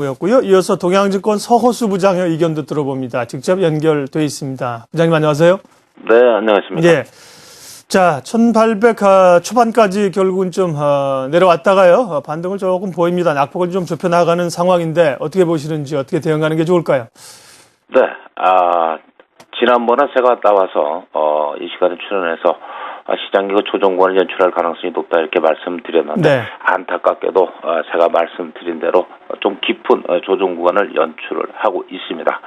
였고요. 이어서 동양증권 서호수 부장의 의견도 들어봅니다. 직접 연결돼 있습니다. 부장님 안녕하세요. 네, 안녕하십니까. 예. 자, 1800 아, 초반까지 결국은 좀 어, 내려왔다가요. 어, 반등을 조금 보입니다. 낙폭을 좀 좁혀 나가는 상황인데 어떻게 보시는지 어떻게 대응하는 게 좋을까요? 네, 아, 지난번에 제가 나와서, 어, 이 시간에 출연해서, 아, 시장기가 조정권을 연출할 가능성이 높다 이렇게 말씀드렸는데, 네. 안타깝게도, 어, 제가 말씀드린 대로 좀 깊은 어, 조정 구간을 연출을 하고 있습니다.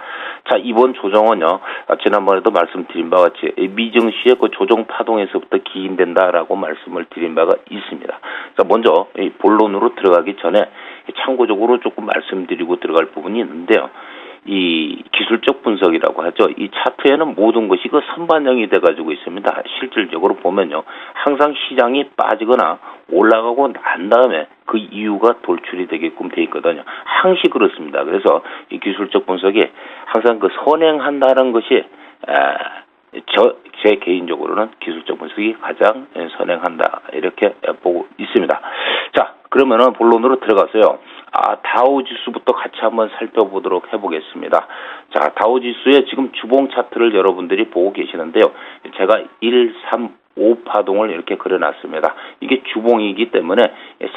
자, 이번 조정은요, 아, 지난번에도 말씀드린 바와 같이, 이 미증시의 그 조정 파동에서부터 기인된다라고 말씀을 드린 바가 있습니다. 자, 먼저, 이 본론으로 들어가기 전에 참고적으로 조금 말씀드리고 들어갈 부분이 있는데요. 이 기술적 분석이라고 하죠. 이 차트에는 모든 것이 그 선반영이 돼가지고 있습니다. 실질적으로 보면요. 항상 시장이 빠지거나 올라가고 난 다음에 그 이유가 돌출이 되게끔 돼 있거든요. 항시 그렇습니다. 그래서 이 기술적 분석이 항상 그 선행한다는 것이 저, 제 개인적으로는 기술적 분석이 가장 선행한다. 이렇게 보고 있습니다. 자, 그러면은 본론으로 들어가서요. 아, 다우 지수부터 같이 한번 살펴보도록 해보겠습니다. 자, 다우 지수의 지금 주봉 차트를 여러분들이 보고 계시는데요. 제가 1, 3, 5 파동을 이렇게 그려놨습니다. 이게 주봉이기 때문에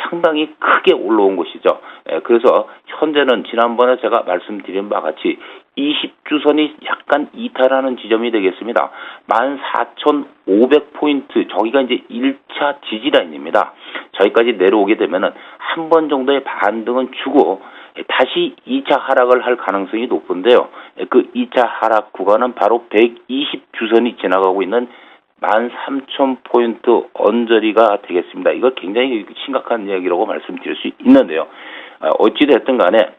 상당히 크게 올라온 것이죠. 예, 그래서 현재는 지난번에 제가 말씀드린 바와 같이 20주선이 약간 이탈하는 지점이 되겠습니다. 14,500포인트, 저기가 이제 1차 지지라인입니다. 저기까지 내려오게 되면은 한 번 정도의 반등은 주고 다시 2차 하락을 할 가능성이 높은데요. 그 2차 하락 구간은 바로 120주선이 지나가고 있는 13,000포인트 언저리가 되겠습니다. 이거 굉장히 심각한 이야기라고 말씀드릴 수 있는데요. 어, 어찌됐든 간에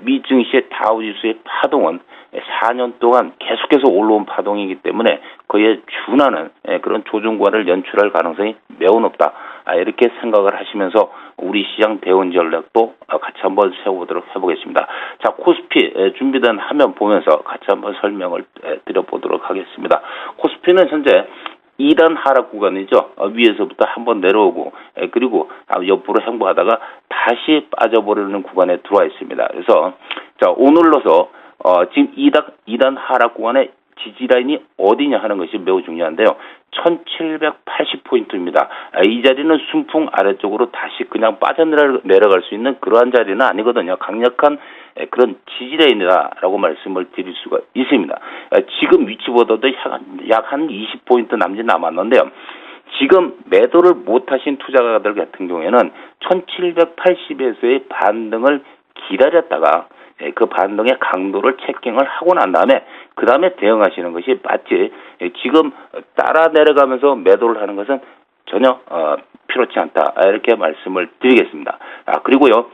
미 증시의 다우지수의 파동은 4년 동안 계속해서 올라온 파동이기 때문에 그에 준하는 그런 조정관을 연출할 가능성이 매우 높다. 아, 이렇게 생각을 하시면서 우리 시장 대응 전략도 같이 한번 세워보도록 해보겠습니다. 자, 코스피 준비된 화면 보면서 같이 한번 설명을 드려보도록 하겠습니다. 코스피는 현재 2단 하락 구간이죠. 어, 위에서부터 한번 내려오고 그리고 옆으로 행보하다가 다시 빠져버리는 구간에 들어와 있습니다. 그래서 자 오늘로서 어, 지금 2단, 2단 하락 구간의 지지라인이 어디냐 하는 것이 매우 중요한데요. 1780포인트입니다. 아, 이 자리는 순풍 아래쪽으로 다시 그냥 빠져내려갈 수 있는 그러한 자리는 아니거든요. 강력한 그런 지지라인이다라고 말씀을 드릴 수가 있습니다. 아, 지금 위치보다도 약 한 20포인트 남짓 남았는데요. 지금 매도를 못하신 투자가들 같은 경우에는 1780에서의 반등을 기다렸다가 예, 그 반등의 강도를 체킹을 하고 난 다음에 그 다음에 대응하시는 것이 맞지 예, 지금 따라 내려가면서 매도를 하는 것은 전혀 어, 필요치 않다 이렇게 말씀을 드리겠습니다. 아 그리고요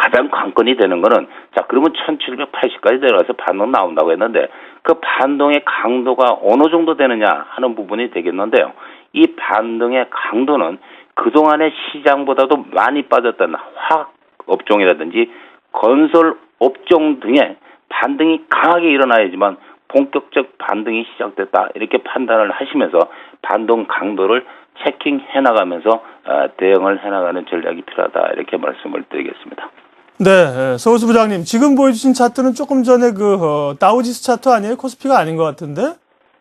가장 관건이 되는 거는 자 그러면 1780까지 내려가서 반등 나온다고 했는데 그 반등의 강도가 어느 정도 되느냐 하는 부분이 되겠는데요. 이 반등의 강도는 그동안의 시장보다도 많이 빠졌던 화학 업종이라든지 건설 업종 등의 반등이 강하게 일어나야지만 본격적 반등이 시작됐다 이렇게 판단을 하시면서 반등 강도를 체킹해 나가면서 어, 대응을 해 나가는 전략이 필요하다 이렇게 말씀을 드리겠습니다. 네, 서울수 부장님 지금 보여주신 차트는 조금 전에 그 어, 다우지수 차트 아니에요? 코스피가 아닌 것 같은데?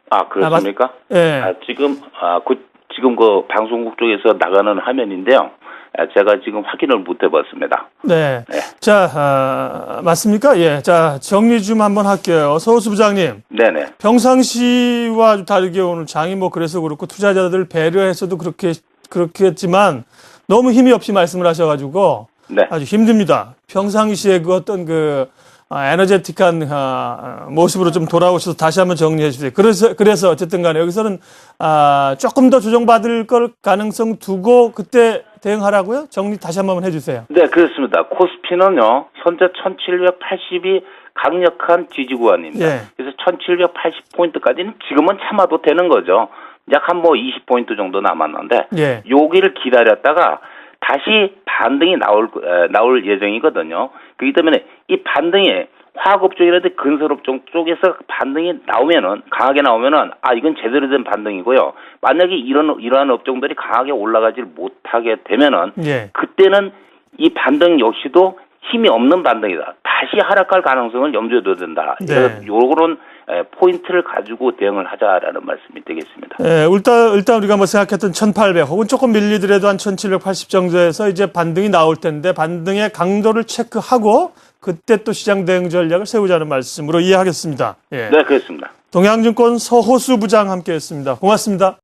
아 그렇습니까? 예. 네. 아, 지금 아, 그, 지금 그 방송국 쪽에서 나가는 화면인데요. 아, 제가 지금 확인을 못 해봤습니다. 네. 네. 자, 아, 맞습니까? 예. 자, 정리 좀 한번 할게요. 서울수 부장님. 네네. 평상시와 좀 다르게 오늘 장이 뭐 그래서 그렇고 투자자들 배려해서도 그렇게, 그렇겠지만 너무 힘이 없이 말씀을 하셔가지고 네. 아주 힘듭니다. 평상시에 그 어떤 그 아, 에너제틱한 아, 모습으로 좀 돌아오셔서 다시 한번 정리해 주세요. 그래서 그래서 어쨌든 간에 여기서는 아, 조금 더 조정받을 걸 가능성 두고 그때 대응하라고요? 정리 다시 한번 해 주세요. 네, 그렇습니다. 코스피는요, 현재 1780이 강력한 지지 구간입니다. 예. 그래서 1780 포인트까지는 지금은 참아도 되는 거죠. 약 한 뭐 20포인트 정도 남았는데, 예. 여기를 기다렸다가 다시 반등이 나올, 에, 나올 예정이거든요. 그렇기 때문에 이 반등이 화학업종이라든지 건설업종 쪽에서 반등이 나오면은 강하게 나오면은 아 이건 제대로 된 반등이고요. 만약에 이런 이러한 업종들이 강하게 올라가질 못하게 되면은 예. 그때는 이 반등 역시도 힘이 없는 반등이다. 다시 하락할 가능성을 염두에 둬야 된다. 네. 요런 에, 포인트를 가지고 대응을 하자라는 말씀이 되겠습니다. 예, 일단, 일단 우리가 뭐 생각했던 1800 혹은 조금 밀리더라도 한 1780 정도에서 이제 반등이 나올 텐데 반등의 강도를 체크하고 그때 또 시장 대응 전략을 세우자는 말씀으로 이해하겠습니다. 예. 네, 그렇습니다. 동양증권 서호수 부장 함께 했습니다. 고맙습니다.